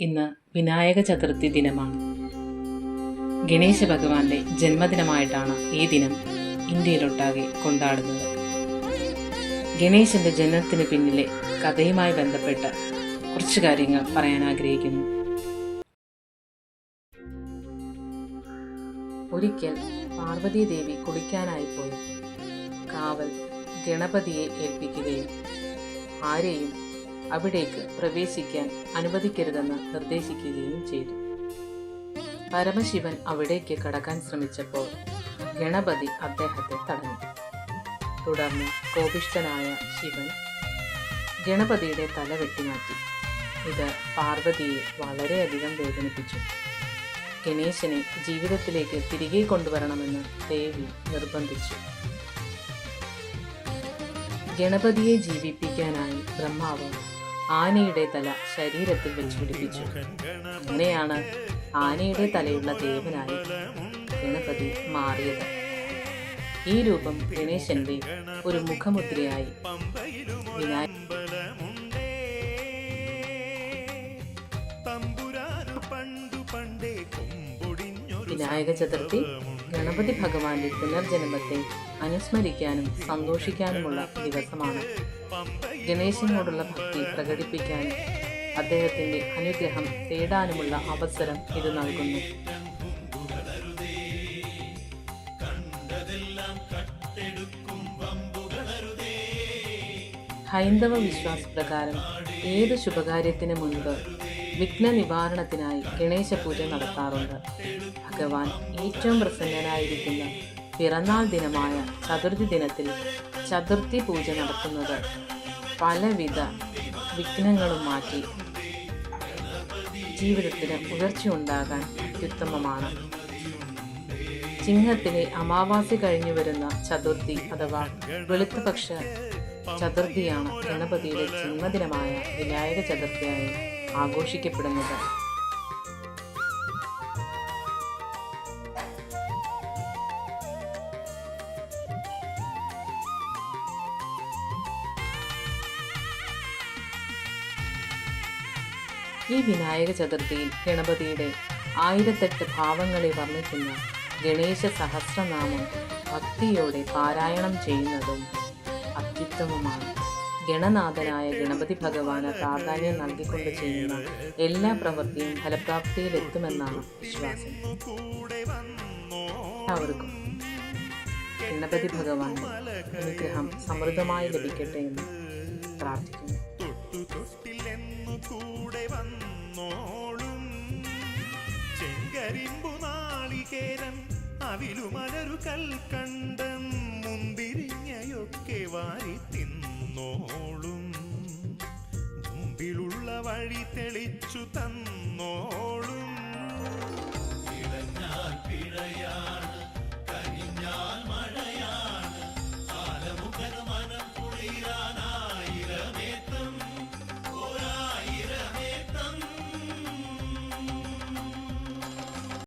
ഇന്ന് വിനായക ചതുർത്ഥി ദിനമാണ്. ഗണേശ ഭഗവാന്റെ ജന്മദിനമായിട്ടാണ് ഈ ദിനം ഇന്ത്യയിലൊട്ടാകെ കൊണ്ടാടുന്നത്. ഗണേശന്റെ ജനനത്തിന് പിന്നിലെ കഥയുമായി ബന്ധപ്പെട്ട കുറച്ച് കാര്യങ്ങൾ പറയാൻ ആഗ്രഹിക്കുന്നു. ഒരിക്കൽ പാർവതി ദേവി കുളിക്കാനായി പോയി. കാവൽ ഗണപതിയെ ഏൽപ്പിക്കുകയും ആരെയും അവിടേക്ക് പ്രവേശിക്കാൻ അനുവദിക്കരുതെന്ന് നിർദ്ദേശിക്കുകയും ചെയ്തു. പരമശിവൻ അവിടേക്ക് കടക്കാൻ ശ്രമിച്ചപ്പോൾ ഗണപതി അദ്ദേഹത്തെ തടഞ്ഞു. തുടർന്ന് കോപിഷ്ഠനായ ശിവൻ ഗണപതിയുടെ തല വെട്ടിമാറ്റി. ഇത് പാർവതിയെ വളരെയധികം വേദനിപ്പിച്ചു. ഗണേശനെ ജീവിതത്തിലേക്ക് തിരികെ കൊണ്ടുവരണമെന്ന് ദേവി നിർബന്ധിച്ചു. ഗണപതിയെ ജീവിപ്പിക്കാനായി ബ്രഹ്മാവ് ആനയുടെ തല ശരീരത്തിൽ വെച്ച് പിടിപ്പിച്ചു. അങ്ങനെയാണ് ആനയുടെ തലയുള്ള ദേവനായി ഗണപതി മാറിയത്. ഈ രൂപം ഗണേശന്റെ ഒരു മുഖമുദ്രയായി. വിനായ വിനായക ചതുർത്ഥി ഗണപതി ഭഗവാന്റെ പുനർജന്മത്തെ അനുസ്മരിക്കാനും സന്തോഷിക്കാനുമുള്ള ദിവസമാണ്. ഗണേശനോടുള്ള ഭക്തി പ്രകടിപ്പിക്കാനും അദ്ദേഹത്തിന്റെ അനുഗ്രഹം തേടാനുമുള്ള അവസരം ഇത് നൽകുന്നു. ഹൈന്ദവ വിശ്വാസപ്രകാരം ഏത് ശുഭകാര്യത്തിന് മുൻപ് വിഘ്ന നിവാരണത്തിനായി ഗണേശ പൂജ നടത്താറുണ്ട്. ഭഗവാൻ ഏറ്റവും പ്രസന്നനായിരിക്കുന്ന പിറന്നാൾ ദിനമായ ചതുർത്ഥി ദിനത്തിൽ ചതുർത്ഥി പൂജ നടത്തുന്നത് പലവിധ വിഘ്നങ്ങളും മാറ്റി ജീവിതത്തിന് ഉയർച്ചയുണ്ടാകാൻ അത്യുത്തമമാണ്. ചിങ്ങത്തിലെ അമാവാസി കഴിഞ്ഞു വരുന്ന ചതുർത്ഥി അഥവാ വെളുത്തപക്ഷ ചതുർത്ഥിയാണ് ഗണപതിയുടെ ജന്മദിനമായ വിനായക ചതുർത്ഥിയായി ആഘോഷിക്കപ്പെടുന്നത്. ഈ വിനായക ചതുർത്ഥിയിൽ ഗണപതിയുടെ ആയിരത്തെട്ട് ഭാവങ്ങളെ വർണിക്കുന്ന ഗണേശ സഹസ്രനാമം ഭക്തിയോടെ പാരായണം ചെയ്യുന്നതും അത്യുത്തമമാണ്. ഗണനാഥനായ ഗണപതി ഭഗവാന് പ്രാധാന്യം നൽകിക്കൊണ്ട് ചെയ്യുന്ന എല്ലാ പ്രവൃത്തിയും ഫലപ്രാപ്തിയിലെത്തുമെന്നാണ് വിശ്വാസം. എല്ലാവർക്കും ഗണപതി ഭഗവാൻ അനുഗ്രഹം സമൃദ്ധമായി ലഭിക്കട്ടെ എന്ന് പ്രാർത്ഥിക്കുന്നു. കൂടെ വന്നോളും. അവിലുമലരു കൽക്കണ്ടം വഴി തെളിച്ചു തന്നോ?